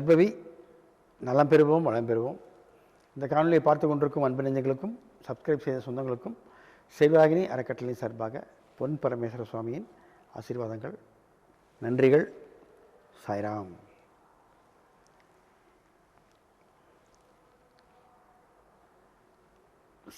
நற்பவி நலம் பெறுவோம் வளம் பெறுவோம் இந்த காணொலியை பார்த்து கொண்டிருக்கும் அன்பு நெஞ்சங்களுக்கும் சப்ஸ்கிரைப் செய்த சொந்தங்களுக்கும் சிவவாகினி அறக்கட்டளை சார்பாக பொன் பரமேஸ்வர சுவாமியின் ஆசீர்வாதங்கள் நன்றிகள் சாய்ராம்.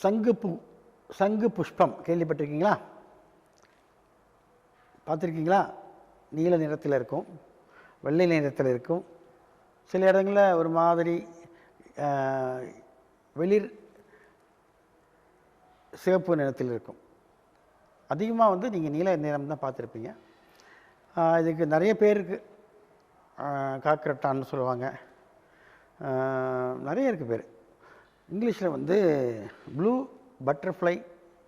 சங்கு பூ சங்கு புஷ்பம் கேள்விப்பட்டிருக்கீங்களா? பார்த்துருக்கீங்களா? நீல நிறத்தில் இருக்கும் வெள்ளை நிறத்தில் இருக்கும் சில இடங்களில் ஒரு மாதிரி வெளிர் சிவப்பு நிறத்தில் இருக்கும். அதிகமாக வந்து நீங்கள் நீல நிறம் தான் பார்த்துருப்பீங்க. இதுக்கு நிறைய பேருக்கு காக்கரட்டான்னு சொல்லுவாங்க. நிறைய இருக்குது பேர். இங்கிலீஷில் வந்து ப்ளூ பட்டர்ஃப்ளை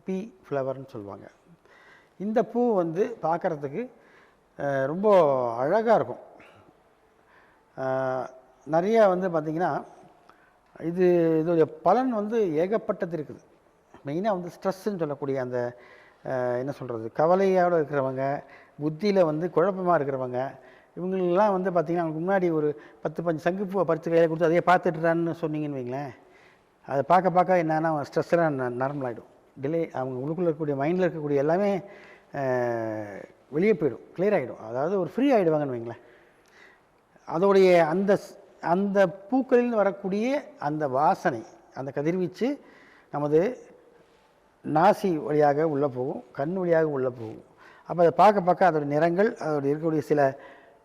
பீ ஃப்ளவர்னு சொல்லுவாங்க. இந்த பூ வந்து பார்க்குறதுக்கு ரொம்ப அழகாக இருக்கும். நிறைய வந்து பார்த்திங்கன்னா இது இதோடைய பலன் வந்து ஏகப்பட்டது இருக்குது. மெயினாக வந்து ஸ்ட்ரெஸ்ஸுன்னு சொல்லக்கூடிய அந்த என்ன சொல்கிறது கவலையோடு இருக்கிறவங்க புத்தியில் வந்து குழப்பமாக இருக்கிறவங்க இவங்களெலாம் வந்து பார்த்திங்கன்னா அவங்களுக்கு முன்னாடி ஒரு பத்து பஞ்சு சங்குப்பூவை பறித்து கையில் கொடுத்து அதையே பார்த்துட்டுறான்னு சொன்னீங்கன்னு வைங்களேன் அதை பார்க்க பார்க்க என்னென்னா ஸ்ட்ரெஸ்ஸெல்லாம் நார்மல் ஆகிடும் டிலே அவங்க உள்ளுக்குள்ள இருக்கக்கூடிய மைண்டில் இருக்கக்கூடிய எல்லாமே வெளியே போயிடும் கிளியர் ஆகிடும் அதாவது ஒரு ஃப்ரீ ஆகிடுவாங்கன்னு வைங்களேன். அதோடைய அந்த ஸ்- அந்த பூக்களில் வரக்கூடிய அந்த வாசனை அந்த கதிர்வீச்சு நமது நாசி வழியாக உள்ளே போகும் கண் வழியாக உள்ளே போகும். அப்போ அதை பார்க்க பார்க்க அதோட நிறங்கள் அதோட இருக்கக்கூடிய சில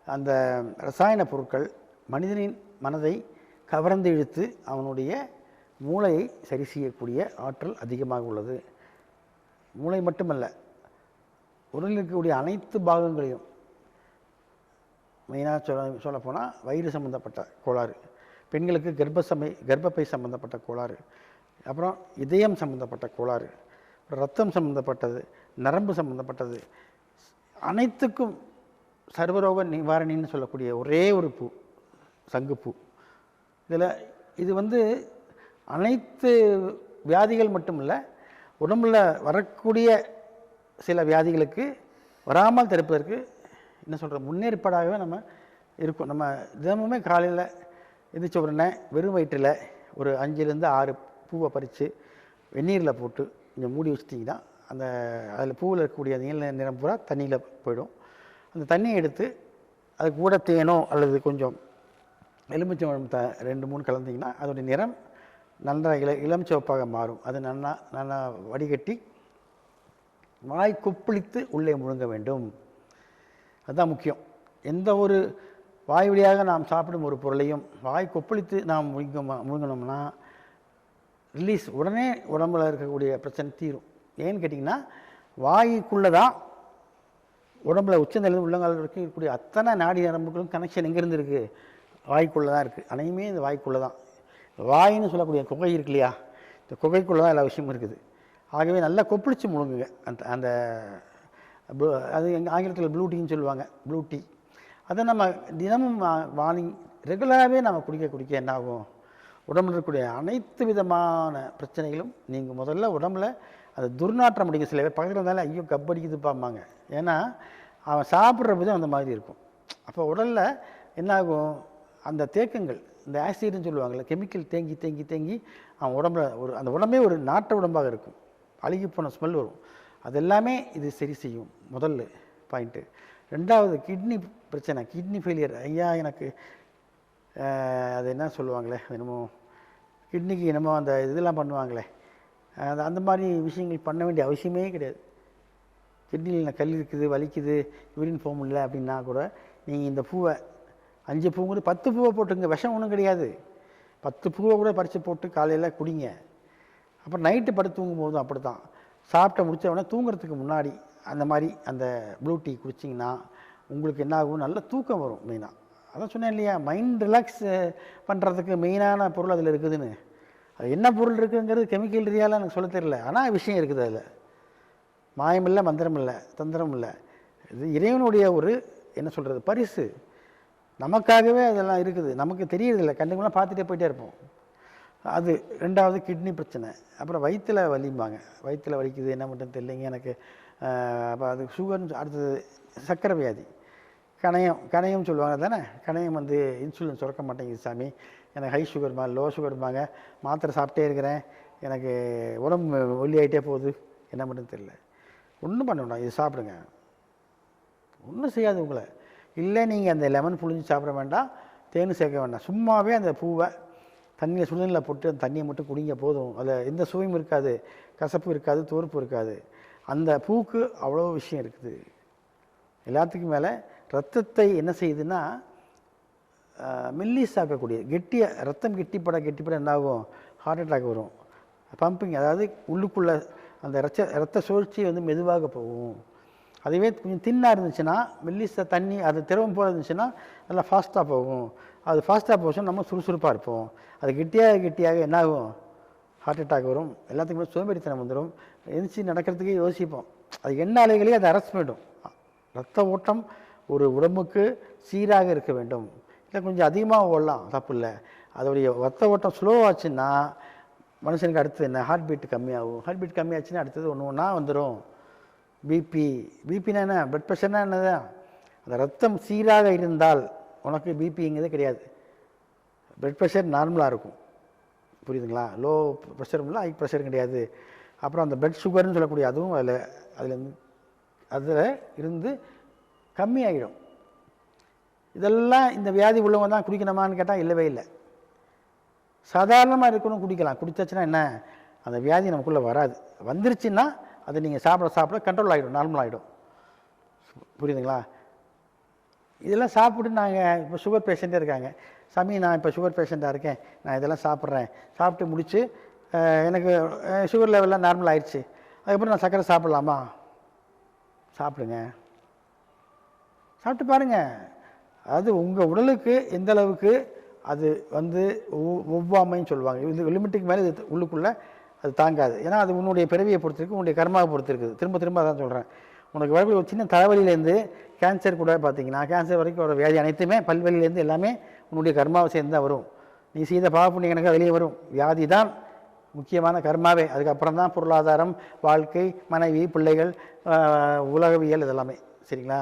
அந்த ரசாயன பொருட்கள் மனிதனின் மனதை கவர்ந்து இழுத்து அவனுடைய மூளையை சரி செய்யக்கூடிய ஆற்றல் அதிகமாக உள்ளது. மூளை மட்டுமல்ல உடலில் இருக்கக்கூடிய அனைத்து பாகங்களையும் மெயினாக சொல்ல சொல்லப்போனால் வயிறு சம்மந்தப்பட்ட கோளாறு. பெண்களுக்கு கர்ப்பசமை கர்ப்பப்பை சம்மந்தப்பட்ட கோளாறு. அப்புறம் இதயம் சம்மந்தப்பட்ட கோளாறு. அப்புறம் ரத்தம் சம்மந்தப்பட்டது நரம்பு சம்மந்தப்பட்டது அனைத்துக்கும் சர்வரோக நிவாரணின்னு சொல்லக்கூடிய ஒரே ஒரு பூ சங்குப்பூ இதில் இது வந்து அனைத்து வியாதிகள் மட்டும் இல்லை உடம்புல வரக்கூடிய சில வியாதிகளுக்கு வராமல் தடுப்பதற்கு என்ன சொல்கிற முன்னேற்பாடாகவே நம்ம இருக்கும். நம்ம தினமுமே காலையில் எந்திரிச்ச உடனே வெறும் வயிற்றில் ஒரு அஞ்சுலேருந்து ஆறு பூவை பறித்து வெந்நீரில் போட்டு கொஞ்சம் மூடி வச்சிட்டிங்கன்னா அந்த அதில் பூவில் இருக்கக்கூடிய நீல நிறம் பூரா தண்ணியில் போயிடும். அந்த தண்ணியை எடுத்து அது கூட தேனோ அல்லது கொஞ்சம் எலுமிச்சம்பழம் த ரெண்டு மூணு கலந்தீங்கன்னா அதோடைய நிறம் நன்றாக இள இளம் சிவப்பாக மாறும். அது நல்லா நல்லா வடிகட்டி வாய் கொப்பளித்து உள்ளே முழுங்க வேண்டும். அதுதான் முக்கியம். எந்த ஒரு வாய் வழியாக நாம் சாப்பிடும் ஒரு பொருளையும் வாய் கொப்பளித்து நாம் முழுங்க முழுங்கினோம்னா ரிலீஸ் உடனே உடம்புல இருக்கக்கூடிய பிரச்சனை தீரும். ஏன்னு கேட்டிங்கன்னா வாய்க்குள்ளே தான் உடம்புல உச்சநிலை உள்ளங்கால் வரைக்கும் இருக்கக்கூடிய அத்தனை நாடி நரம்புகளும் கனெக்ஷன் எங்கேருந்து இருக்குது வாய்க்குள்ளே தான் இருக்குது அனையுமே இந்த வாய்க்குள்ளே தான் வாயின்னு சொல்லக்கூடிய குகை இருக்கு இல்லையா? இந்த குகைக்குள்ளே தான் எல்லா விஷயமும் இருக்குது. ஆகவே நல்லா கொப்பளிச்சு முழுங்குங்க. அந்த அந்த அது எங்கள் ஆங்கிலத்தில் ப்ளூ டீன்னு சொல்லுவாங்க ப்ளூ டீ. அதை நம்ம தினமும் வார்னிங் ரெகுலராகவே நம்ம குடிக்க குடிக்க என்ன ஆகும்? உடம்புல இருக்கக்கூடிய அனைத்து விதமான பிரச்சனைகளும் நீங்கள் முதல்ல உடம்புல அந்த துர்நாற்றம் அடிக்க சில பேர் பக்கத்தில் இருந்தாலே ஐயோ கப்படிக்குதுப்பாம்பாங்க ஏன்னா அவன் சாப்பிட்ற விதம் அந்த மாதிரி இருக்கும். அப்போ உடலில் என்னாகும் அந்த தேக்கங்கள் இந்த ஆசிட்னு சொல்லுவாங்கள்ல கெமிக்கல் தேங்கி தேங்கி தேங்கி அவன் உடம்புல ஒரு அந்த உடம்பே ஒரு நாட்ட உடம்பாக இருக்கும். அழுகி போன ஸ்மெல் வரும். அது எல்லாமே இது சரி செய்யும். முதல்ல பாயிண்ட்டு ரெண்டாவது கிட்னி பிரச்சனை கிட்னி ஃபெயிலியர் ஐயா எனக்கு அது என்ன சொல்லுவாங்களே அது என்னமோ கிட்னிக்கு என்னமோ அந்த இதெல்லாம் பண்ணுவாங்களே. அது அந்த மாதிரி விஷயங்கள் பண்ண வேண்டிய அவசியமே கிடையாது. கிட்னியில் கல் இருக்குது வலிக்குது யூரின் போக முடியல அப்படின்னா கூட நீங்கள் இந்த பூவை அஞ்சு பூங்கிறது பத்து பூவை போட்டுங்க விஷம் ஒன்றும் கிடையாது. பத்து பூவை கூட பறித்து போட்டு காலையில் குடிங்க. அப்புறம் நைட்டு படுத்து தூங்கும் போதும் அப்படி தான் சாப்பிட்ட முடிச்ச உடனே தூங்குறதுக்கு முன்னாடி அந்த மாதிரி அந்த ப்ளூ டீ குடிச்சிங்கன்னா உங்களுக்கு என்ன ஆகும்? நல்ல தூக்கம் வரும் மெயினாக அதான் சொன்னேன் இல்லையா? மைண்ட் ரிலாக்ஸ் பண்ணுறதுக்கு மெயினான பொருள் அதில் இருக்குதுன்னு. அது என்ன பொருள் இருக்குங்கிறது கெமிக்கல் ரீதியால் எனக்கு சொல்ல தெரியல. ஆனால் விஷயம் இருக்குது அதில். மாயமில்லை மந்திரமில்லை மந்திரம் இல்லை தந்திரம் இல்லை இது இறைவனுடைய ஒரு என்ன சொல்கிறது பரிசு. நமக்காகவே அதெல்லாம் இருக்குது. நமக்கு தெரியறதில்ல. கண்டுமெல்லாம் பார்த்துட்டே போயிட்டே இருப்போம். அது ரெண்டாவது கிட்னி பிரச்சனை. அப்புறம் வயிற்றில் வலிம்பாங்க. வயிற்றில் வலிக்குது என்ன மட்டும் தெரியலைங்க எனக்கு அப்போ அது சுகர்னு அடுத்தது சர்க்கரை வியாதி. கணையம் கணையம் சொல்லுவாங்க தானே? கணையம் வந்து இன்சுலின் சுரக்க மாட்டேங்குது சாமி. எனக்கு ஹை சுகர்மா லோ சுகர்மாங்க மாத்திரை சாப்பிட்டே இருக்கிறேன். எனக்கு உடம்பு ஒல்லியாயிட்டே போகுது. என்ன பண்ணுறது தெரியல. ஒன்றும் பண்ண வேண்டாம் இது சாப்பிடுங்க. ஒன்றும் செய்யாது உங்களை. இல்லை நீங்கள் அந்த லெமன் புழிஞ்சு சாப்பிட வேண்டாம். தேன் சேர்க்க வேண்டாம். சும்மாவே அந்த பூவை தண்ணியில் சுடுதண்ணில் போட்டு அந்த தண்ணியை மட்டும் குடிங்க போதும். அதில் எந்த சுவையும் இருக்காது. கசப்பும் இருக்காது துவர்ப்பு இருக்காது. அந்த பூக்கு அவ்வளோ விஷயம் இருக்குது. எல்லாத்துக்கும் மேலே ரத்தத்தை என்ன செய்யுதுன்னா மெல்லிசாக்கக்கூடிய கெட்டிய ரத்தம் கெட்டிப்பட கெட்டிப்பட என்ன ஆகும் ஹார்ட் அட்டாக் வரும். பம்பிங் அதாவது உள்ளுக்குள்ளே அந்த ரத்த ரத்த சுழற்சி வந்து மெதுவாக போகும். அதுவே கொஞ்சம் தின்னாக இருந்துச்சுன்னா மெல்லிச தண்ணி அது திரவம் போல இருந்துச்சுன்னா நல்லா ஃபாஸ்ட்டாக போகும். அது ஃபாஸ்ட்டாக போச்சுன்னா நம்ம சுறுசுறுப்பாக இருப்போம். அது கெட்டியாக கெட்டியாக என்ன ஆகும்? ஹார்ட் அட்டாக் வரும். எல்லாத்துக்குமே சோம்பேறித்தனம் வந்துடும் எந்திரிச்சு நடக்கிறதுக்கே யோசிப்போம். அது என்ன அலைகளே அதை அரெஸ்ட் பண்ணிடும். ரத்த ஓட்டம் ஒரு உடம்புக்கு சீராக இருக்க வேண்டும். இல்லை கொஞ்சம் அதிகமாக ஓடலாம். தப்பு இல்லை. அதோடைய ரத்த ஓட்டம் ஸ்லோவாச்சுன்னா மனுஷனுக்கு அடுத்தது என்ன? ஹார்ட் பீட் கம்மியாகும். ஹார்ட் பீட் கம்மியாச்சுன்னா அடுத்தது ஒன்று ஒன்றா வந்துடும் பிபி பிபினா என்ன? பிளட் ப்ரெஷர்னா என்னதான் அந்த ரத்தம் சீராக இருந்தால் உனக்கு பிபிங்கிறதே கிடையாது. பிளட் ப்ரெஷர் நார்மலாக இருக்கும். புரியுதுங்களா? லோ ப்ரெஷரும் இல்லை ஹை ப்ரெஷரும் கிடையாது. அப்புறம் அந்த பிளட் சுகர்னு சொல்லக்கூடிய அதுவும் அதில் அதில் அதில் இருந்து கம்மியாகிடும் இதெல்லாம் இந்த வியாதி உள்ளவங்க தான் குடிக்கணுமான்னு கேட்டால் இல்லவே இல்லை. சாதாரணமாக இருக்கணும் குடிக்கலாம். குடிச்சாச்சுன்னா என்ன? அந்த வியாதி நமக்குள்ளே வராது. வந்துருச்சுன்னா அது நீங்கள் சாப்பிட சாப்பிட கண்ட்ரோல் ஆகிடும் நார்மல் ஆகிடும் புரியுதுங்களா? இதெல்லாம் சாப்பிட்டு நாங்கள் இப்போ சுகர் பேஷண்ட்டே இருக்காங்க. சாமி நான் இப்போ சுகர் பேஷண்ட்டாக இருக்கேன். நான் இதெல்லாம் சாப்பிட்றேன். சாப்பிட்டு முடித்து எனக்கு சுகர் லெவல்லாம் நார்மல் ஆயிடுச்சு. அதுக்கப்புறம் நான் சர்க்கரை சாப்பிட்லாமா? சாப்பிடுங்க. சாப்பிட்டு பாருங்கள் அது உங்கள் உடலுக்கு எந்த அளவுக்கு அது வந்து ஒவ்வாமைன்னு சொல்லுவாங்க. இது லிமிட்டுக்கு மேலே இது உள்ளுக்குள்ளே அது தாங்காது. ஏன்னா அது உன்னுடைய பிறவியை பொறுத்திருக்கு உன்னுடைய கர்மாவை பொறுத்திருக்குது திரும்ப திரும்ப அதான் சொல்கிறேன் உனக்கு வரக்கூடிய ஒரு சின்ன தலைவலியிலேருந்து கேன்சர் கூட பார்த்தீங்கன்னா கேன்சர் வரைக்கும் வர வியாதி அனைத்துமே பல்வெளியிலேருந்து எல்லாமே உன்னுடைய கர்மாவை சேர்ந்து தான் வரும். நீ செய்த பாவப்புண்ணிய கணக்காக வெளியே வரும். வியாதி தான் முக்கியமான கர்மாவே. அதுக்கப்புறம் தான் பொருளாதாரம் வாழ்க்கை மனைவி பிள்ளைகள் உலகவியல் இதெல்லாமே. சரிங்களா?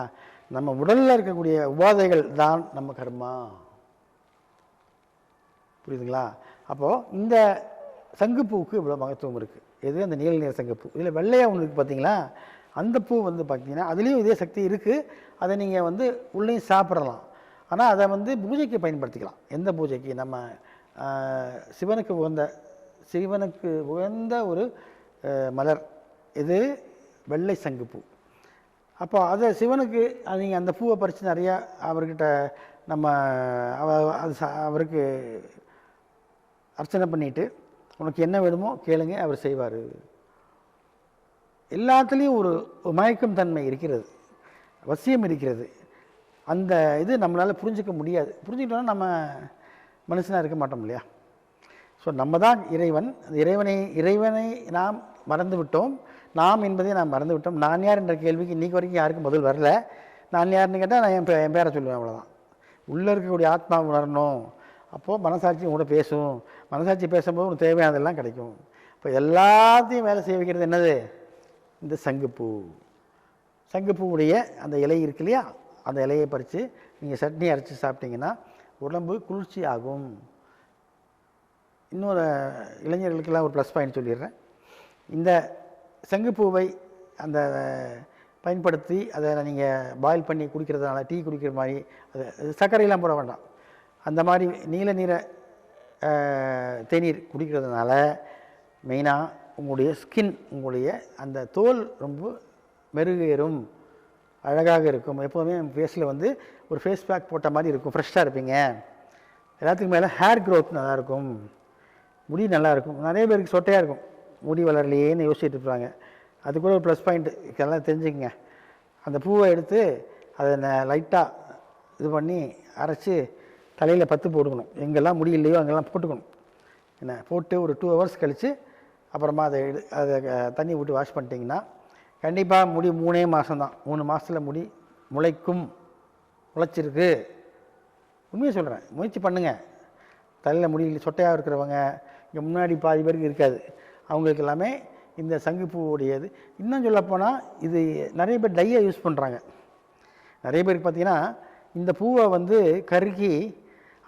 நம்ம உடலில் இருக்கக்கூடிய உபாதைகள் தான் நம்ம கர்மா. புரியுதுங்களா? அப்போது இந்த சங்குப்பூவுக்கு இவ்வளோ மகத்துவம் இருக்குது எது? அந்த நீல நிற சங்குப்பூ. இதில் வெள்ளையாக ஒன்று இருக்குது பார்த்தீங்களா அந்த பூ வந்து பார்த்தீங்கன்னா அதுலேயும் இதே சக்தி இருக்குது அதை நீங்கள் வந்து உள்ளேயும் சாப்பிடலாம். ஆனால் அதை வந்து பூஜைக்கு பயன்படுத்திக்கலாம். எந்த பூஜைக்கு? நம்ம சிவனுக்கு உகந்த சிவனுக்கு உகந்த ஒரு மலர். இது வெள்ளை சங்குப்பூ. அப்போ அதை சிவனுக்கு நீங்கள் அந்த பூவை பறித்து நிறையா அவர்கிட்ட நம்ம அது அவருக்கு அர்ச்சனை பண்ணிவிட்டு உனக்கு என்ன வேணுமோ கேளுங்க அவர் செய்வார். எல்லாத்துலேயும் ஒரு மயக்கம் மயக்கும் தன்மை இருக்கிறது வசியம் இருக்கிறது. அந்த இது நம்மளால் புரிஞ்சிக்க முடியாது. புரிஞ்சுக்கிட்டோன்னா நம்ம மனுஷனாக இருக்க மாட்டோம் இல்லையா? ஸோ நம்ம தான் இறைவன். இறைவனை இறைவனை நாம் மறந்து விட்டோம். நாம் என்பதை நாம் மறந்து விட்டோம். நான் யார் என்ற கேள்விக்கு இன்றைக்கி வரைக்கும் யாருக்கும் பதில் வரல. நான் யாருன்னு கேட்டால் நான் என் பே- என் பேரை சொல்லுவேன் அவ்வளோதான் உள்ளே இருக்கக்கூடிய ஆத்மா உணரணும். அப்போது மனசாட்சி கூட பேசும். மனசாட்சி பேசும்போது உனக்கு தேவையானதெல்லாம் கிடைக்கும். இப்போ எல்லாத்தையும் வேலை செய்ய வைக்கிறது என்னது? இந்த சங்குப்பூ சங்குப்பூவுடைய அந்த இலை இருக்கு இல்லையா? அந்த இலையை பறித்து நீங்கள் சட்னி அரைச்சி சாப்பிட்டீங்கன்னா உடம்பு குளிர்ச்சி ஆகும். இன்னொரு இளைஞர்களுக்கெல்லாம் ஒரு ப்ளஸ் பாயிண்ட் சொல்லிடுறேன். இந்த சங்குப்பூவை அந்த பயன்படுத்தி அதை நீங்கள் பாயில் பண்ணி குடிக்கிறதுனால டீ குடிக்கிற மாதிரி அது சர்க்கரையெல்லாம் போட வேண்டாம். அந்த மாதிரி நீல நிற தேநீர் குடிக்கிறதுனால மெயினாக உங்களுடைய ஸ்கின் உங்களுடைய அந்த தோல் ரொம்ப மெருகேறும் அழகாக இருக்கும். எப்போதுமே ஃபேஸில் வந்து ஒரு ஃபேஸ் பேக் போட்ட மாதிரி இருக்கும். ஃப்ரெஷ்ஷாக இருப்பீங்க. எல்லாத்துக்கும் மேலே ஹேர் க்ரோத் நல்லாயிருக்கும். முடி நல்லாயிருக்கும். நிறைய பேருக்கு சொட்டையாக இருக்கும். முடி வளரலையேன்னு யோசிச்சுட்டு இருப்பாங்க. அது கூட ஒரு ப்ளஸ் பாயிண்ட் இதெல்லாம் தெரிஞ்சுக்கங்க. அந்த பூவை எடுத்து அதை லைட்டாக இது பண்ணி அரைச்சி தலையில் பத்து போட்டுக்கணும். எங்கெல்லாம் முடியலையோ அங்கெல்லாம் போட்டுக்கணும். என்ன போட்டு ஒரு டூ ஹவர்ஸ் கழித்து அப்புறமா அதை எடு அதை தண்ணி விட்டு வாஷ் பண்ணிட்டீங்கன்னா கண்டிப்பாக முடி மூணே மாதம்தான் மூணு மாதத்தில் முடி முளைக்கும். முளைச்சிருக்கு. உண்மையை சொல்கிறேன் முயற்சி பண்ணுங்கள் தலையில் முடி சொட்டையாக இருக்கிறவங்க இங்கே முன்னாடி பாதி பேருக்கு இருக்காது. அவங்களுக்கு எல்லாமே இந்த சங்குப்பூவுடையது இன்னும் சொல்லப்போனால் இது நிறைய பேர் டையை யூஸ் பண்ணுறாங்க நிறைய பேருக்கு பார்த்தீங்கன்னா இந்த பூவை வந்து கருகி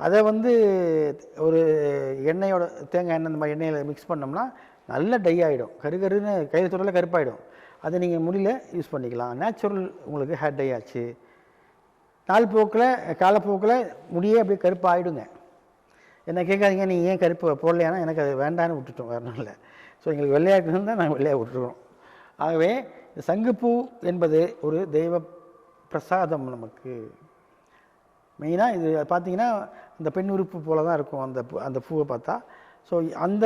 அதை வந்து ஒரு எண்ணெயோட தேங்காய் எண்ணெய் இந்த மாதிரி எண்ணெயில் மிக்ஸ் பண்ணோம்னா நல்ல டை ஆகிடும் கரு கருன்னு கையில் தொடரில் கருப்பாயிடும். அதை நீங்கள் முடியல யூஸ் பண்ணிக்கலாம். நேச்சுரல் உங்களுக்கு ஹேர் டை ஆச்சு. நாள் போக்கில் காலப்போக்கில் முடியே அப்படியே கருப்பு ஆகிடுங்க என்ன கேட்காதீங்க நீங்கள் ஏன் கருப்பு போடலையானா எனக்கு அது வேண்டான்னு விட்டுட்டோம் வேறு நாளில் ஸோ எங்களுக்கு வெள்ளையாக இருக்குன்னு தான் நாங்கள் வெள்ளையாக விட்டுருவோம் ஆகவே சங்குப்பூ என்பது ஒரு தெய்வ பிரசாதம் நமக்கு. மெயினாக இது பார்த்தீங்கன்னா இந்த பெண் உறுப்பு போல தான் இருக்கும் அந்த பூ அந்த பூவை பார்த்தா. ஸோ அந்த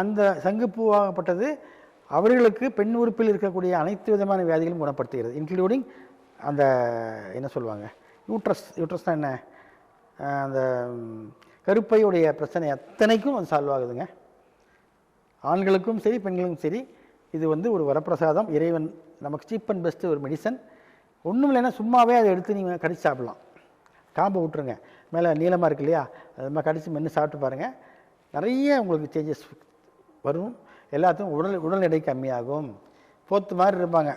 அந்த சங்குப்பூவாகப்பட்டது அவர்களுக்கு பெண் உறுப்பில் இருக்கக்கூடிய அனைத்து விதமான வியாதிகளும் குணப்படுத்துகிறது இன்க்ளூடிங் அந்த என்ன சொல்லுவாங்க யூட்ரஸ் யூட்ரஸ்னால் என்ன? அந்த கருப்பையுடைய பிரச்சனை அத்தனைக்கும் அது சால்வ் ஆகுதுங்க. ஆண்களுக்கும் சரி பெண்களுக்கும் சரி இது வந்து ஒரு வரப்பிரசாதம். இறைவன் நமக்கு சீப் அண்ட் பெஸ்ட்டு ஒரு மெடிசன் ஒன்றும் இல்லைன்னா சும்மாவே அதை எடுத்து நீங்கள் கடிச்சு சாப்பிடலாம். காம்பை விட்டுருங்க. மேலே நீளமாக இருக்கு இல்லையா? அது மாதிரி கடிச்சு மென்று சாப்பிட்டு பாருங்கள் நிறைய உங்களுக்கு சேஞ்சஸ் வரும். எல்லாத்துக்கும் உடல் உடல் எடை கம்மியாகும். போத்து மாதிரி இருப்பாங்க.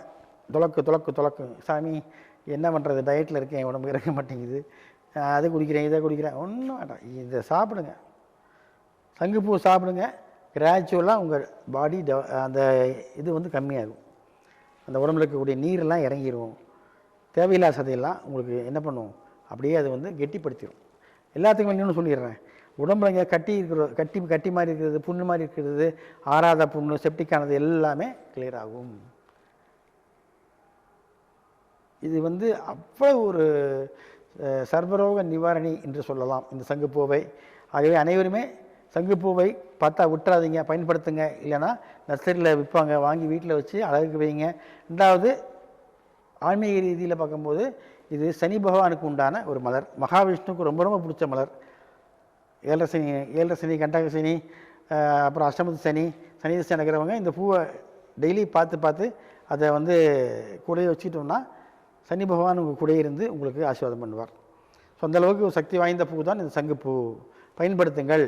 துலக்கு துலக்கு துளக்கு. சாமி என்ன பண்ணுறது டயட்டில் இருக்கேன். என் உடம்பு இறக்க மாட்டேங்குது. அதை குடிக்கிறேன் இதை குடிக்கிறேன். ஒன்றும் வேண்டாம். இதை சாப்பிடுங்க. சங்குப்பூ சாப்பிடுங்க. கிராஜுவலாக உங்கள் பாடி அந்த இது வந்து கம்மியாகும். அந்த உடம்புல இருக்கக்கூடிய நீரெல்லாம் இறங்கிரும். தேவையில்லாத சதையெல்லாம் உங்களுக்கு என்ன பண்ணும்? அப்படியே அது வந்து கெட்டிப்படுத்திடும் எல்லாத்துக்கும் இன்னொன்று சொல்லிடுறேன். உடம்புல இங்கே கட்டி இருக்கிற கட்டி கட்டி மாதிரி இருக்கிறது புண்ணு மாதிரி இருக்கிறது ஆறாத புண்ணு செப்டிக்கானது எல்லாமே கிளியர் ஆகும். இது வந்து அவ்வளோ ஒரு சர்வரோக நிவாரணி என்று சொல்லலாம் இந்த சங்குப்பூவை ஆகவே அனைவருமே சங்குப்பூவை பார்த்தா விட்டுறாதீங்க பயன்படுத்துங்க. இல்லைன்னா நர்சரியில் விற்பாங்க வாங்கி வீட்டில் வச்சு அழகுக்கு வைங்க. ரெண்டாவது ஆன்மீக ரீதியில் பார்க்கும்போது இது சனி பகவானுக்கு உண்டான ஒரு மலர். மகாவிஷ்ணுவுக்கு ரொம்ப ரொம்ப பிடிச்ச மலர். ஏழரை சனி ஏழரை சனி கண்டக சனி அப்புறம் அஷ்டமத்து சனி சனி திசை நடக்கிறவங்க இந்த பூவை டெய்லி பார்த்து பார்த்து அதை வந்து கூடயே வச்சுக்கிட்டோம்னா சனி பகவான் உங்கள் கூடையே இருந்து உங்களுக்கு ஆசீர்வாதம் பண்ணுவார். ஸோ அந்தளவுக்கு சக்தி வாய்ந்த பூ தான் இந்த சங்குப்பூ. பயன்படுத்துங்கள்.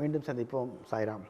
மீண்டும் சந்திப்போம். சாய்ராம்.